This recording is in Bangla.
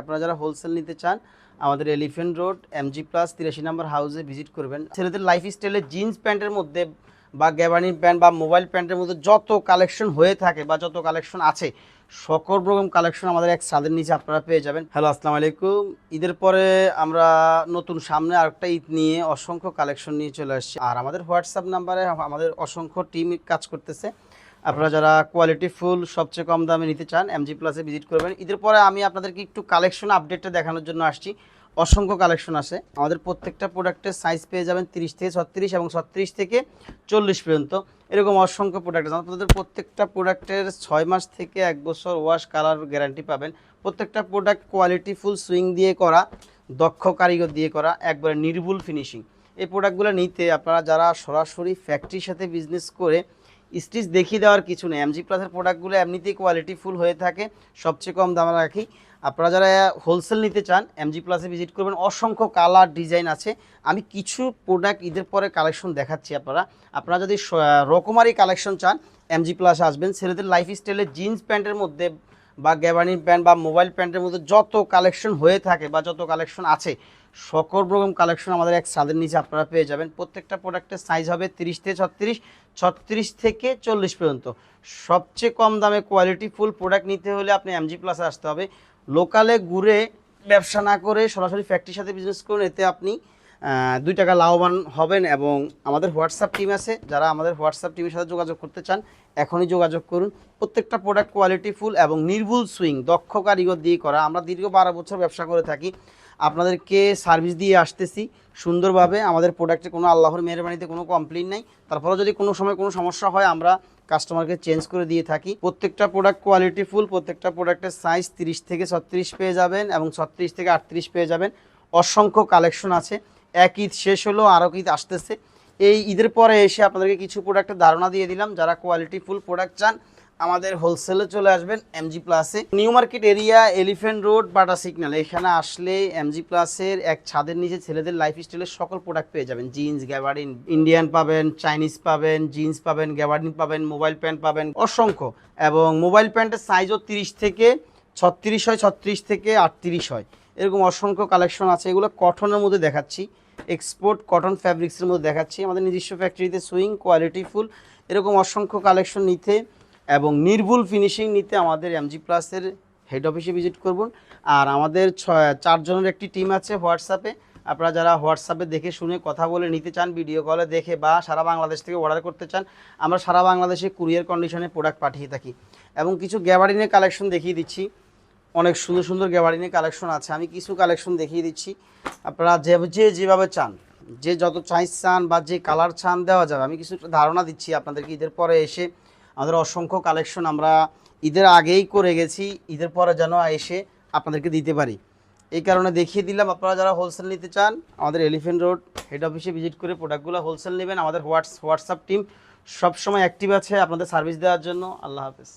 আপনারা যারা হোলসেল নিতে চান, আমাদের এলিফেন্ট রোড এমজি প্লাস তিরাশি নম্বর হাউসে ভিজিট করবেন। ছেলেদের লাইফ স্টাইলের জিন্স প্যান্টের মধ্যে বা গ্যাবার্নির প্যান্ট বা মোবাইল প্যান্টের মধ্যে যত কালেকশন হয়ে থাকে বা যত কালেকশন আছে, সকল রকম কালেকশন আমাদের এক ছাদের নিচে আপনারা পেয়ে যাবেন। হ্যালো আসসালামু আলাইকুম। ঈদের পরে আমরা নতুন সামনে আরেকটা ঈদ নিয়ে অসংখ্য কালেকশন নিয়ে চলে আসছি। আর আমাদের হোয়াটসঅ্যাপ নাম্বারে আমাদের অসংখ্য টিম কাজ করতেছে। আপনারা যারা কোয়ালিটি ফুল সবচেয়ে কম দামে নিতে চান এমজি প্লাসে ভিজিট করবেন। ঈদের পরে আমি আপনাদেরকে একটু কালেকশন আপডেটটা দেখানোর জন্য আসছি। অসংখ্য কালেকশন আছে। আমাদের প্রত্যেকটা প্রোডাক্টের সাইজ পেয়ে যাবেন তিরিশ থেকে ছত্রিশ এবং ছত্রিশ থেকে চল্লিশ পর্যন্ত। এরকম অসংখ্য প্রোডাক্ট আছে। আপনাদের প্রত্যেকটা প্রোডাক্টের ছয় মাস থেকে এক বছর ওয়াশ কালার গ্যারান্টি পাবেন। প্রত্যেকটা প্রোডাক্ট কোয়ালিটি ফুল সুইং দিয়ে করা, দক্ষ কারিগর দিয়ে করা, একবারে নির্ভুল ফিনিশিং এই প্রোডাক্টগুলো নিতে আপনারা যারা সরাসরি ফ্যাক্টরির সাথে বিজনেস করে স্টিচ দেখিয়ে দেওয়ার কিছু নেই। এমজি প্লাসের প্রোডাক্টগুলো এমনিতেই কোয়ালিটি ফুল হয়ে থাকে। সবচেয়ে কম দামে রাখি। আপনারা যারা হোলসেল নিতে চান এমজি প্লাসে ভিজিট করবেন। অসংখ্য কালার ডিজাইন আছে। আমি কিছু প্রোডাক্ট ঈদের পরে কালেকশন দেখাচ্ছি আপনারা। আপনারা যদি রকমারি কালেকশন চান এমজি প্লাসে আসবেন। ছেলেদের লাইফ স্টাইলের জিন্স প্যান্টের মধ্যে বা গ্যাবার্নির প্যান্ট বা মোবাইল প্যান্টের মধ্যে যত কালেকশন হয়ে থাকে বা যত কালেকশন আছে, সকল রকম কালেকশন আমাদের এক ছাদের নিচে আপনারা পেয়ে যাবেন। প্রত্যেকটা প্রোডাক্টের সাইজ হবে তিরিশ থেকে ছত্রিশ ছত্রিশ থেকে চল্লিশ পর্যন্ত। সবচেয়ে কম দামে কোয়ালিটি ফুল প্রোডাক্ট নিতে হলে আপনি এমজি প্লাসে আসতে হবে। লোকালে ঘুরে ব্যবসা না করে সরাসরি ফ্যাক্টরির সাথে বিজনেস করুন, এতে আপনি দুই টাকা লাভবান হবেন এবং আমাদের হোয়াটসঅ্যাপ টিম আছে, যারা আমাদের হোয়াটসঅ্যাপ টিমের সাথে যোগাযোগ করতে চান, এখনই যোগাযোগ করুন। প্রত্যেকটা প্রোডাক্ট কোয়ালিটি ফুল এবং নির্ভুল সুইং দক্ষ কারিগর দিয়ে করা। আমরা দীর্ঘ বারো বছর ব্যবসা করে থাকি। আপনাদেরকে সার্ভিস দিয়ে আসতেছি। সুন্দরভাবে আমাদের প্রোডাক্টে কোনো আল্লাহর মেহরবানিতে কোনো কমপ্লেন নাই। তারপরে যদি কোনো সময় কোনো সমস্যা হয়, আমরা কাস্টমারকে চেঞ্জ করে দিয়ে থাকি। প্রত্যেকটা প্রোডাক্ট কোয়ালিটি ফুল প্রত্যেকটা প্রোডাক্টের সাইজ তিরিশ থেকে ছত্রিশ পেয়ে যাবেন এবং ছত্রিশ থেকে আটত্রিশ পেয়ে যাবেন। অসংখ্য কালেকশন আছে। এক ঈদ শেষ হলো আরও ঈদ আসতেছে। এই ঈদের পরে এসে আপনাদেরকে কিছু প্রোডাক্টের ধারণা দিয়ে দিলাম। যারা কোয়ালিটি ফুল প্রোডাক্ট চান, আমাদের হোলসেলে চলে আসবেন এমজি প্লাসে New Market area Elephant Road Bata signal এখানে আসলে এমজি প্লাসের এক ছাদের নিচে ছেলেদের লাইফ স্টাইলের সকল প্রোডাক্ট পেয়ে যাবেন। জিন্স গ্যাবার্ডিন ইন্ডিয়ান পাবেন চাইনিজ পাবেন জিন্স পাবেন গ্যাবার্ডিন পাবেন মোবাইল প্যান্ট পাবেন, অসংখ্য। এবং মোবাইল প্যান্টের সাইজও তিরিশ থেকে ছত্রিশ হয়, ছত্রিশ থেকে আটত্রিশ হয়। এরকম অসংখ্য কালেকশন আছে। এগুলো কটনের মধ্যে দেখাচ্ছি। এক্সপোর্ট কটন ফ্যাব্রিক্সের মধ্যে দেখাচ্ছি। আমাদের নিজস্ব ফ্যাক্টরিতে সুইং কোয়ালিটি ফুল এরকম অসংখ্য কালেকশন নিতে এবং নির্ভুল ফিনিশিং নিতে আমাদের এমজি প্লাসের হেড অফিসে ভিজিট করুন আর আমাদের চারজনের একটি টিম আছে হোয়াটসঅ্যাপে আপনারা যারা হোয়াটসঅ্যাপে দেখে শুনে কথা বলে নিতে চান ভিডিও কলে দেখে বা সারা বাংলাদেশ থেকে অর্ডার করতে চান, আমরা সারা বাংলাদেশে কুরিয়ার কন্ডিশনে প্রোডাক্ট পাঠিয়ে থাকি। এবং কিছু গ্যাবারিনের কালেকশন দেখিয়ে দিচ্ছি। অনেক সুন্দর সুন্দর গ্যাবারিনের কালেকশন আছে। আমি কিছু কালেকশন দেখিয়ে দিচ্ছি। আপনারা যে যে যেভাবে চান, যে যত চাইজ চান বা যে কালার চান দেওয়া যাবে। আমি কিছু ধারণা দিচ্ছি আপনাদেরকে। ঈদের পরে এসে আমাদের অসংখ্য কালেকশন আমরা ঈদের আগেই করে গেছি। ঈদের পরে যেন এসে আপনাদেরকে দিতে পারি। এই কারণে দেখিয়ে দিলাম। আপনারা যারা হোলসেল নিতে চান, আমাদের এলিফেন্ট রোড হেড অফিসে ভিজিট করে প্রোডাক্টগুলো হোলসেল নেবেন। আমাদের হোয়াটস হোয়াটসঅ্যাপ টিম সবসময় অ্যাক্টিভ আছে আপনাদের সার্ভিস দেওয়ার জন্য। আল্লাহ হাফেজ।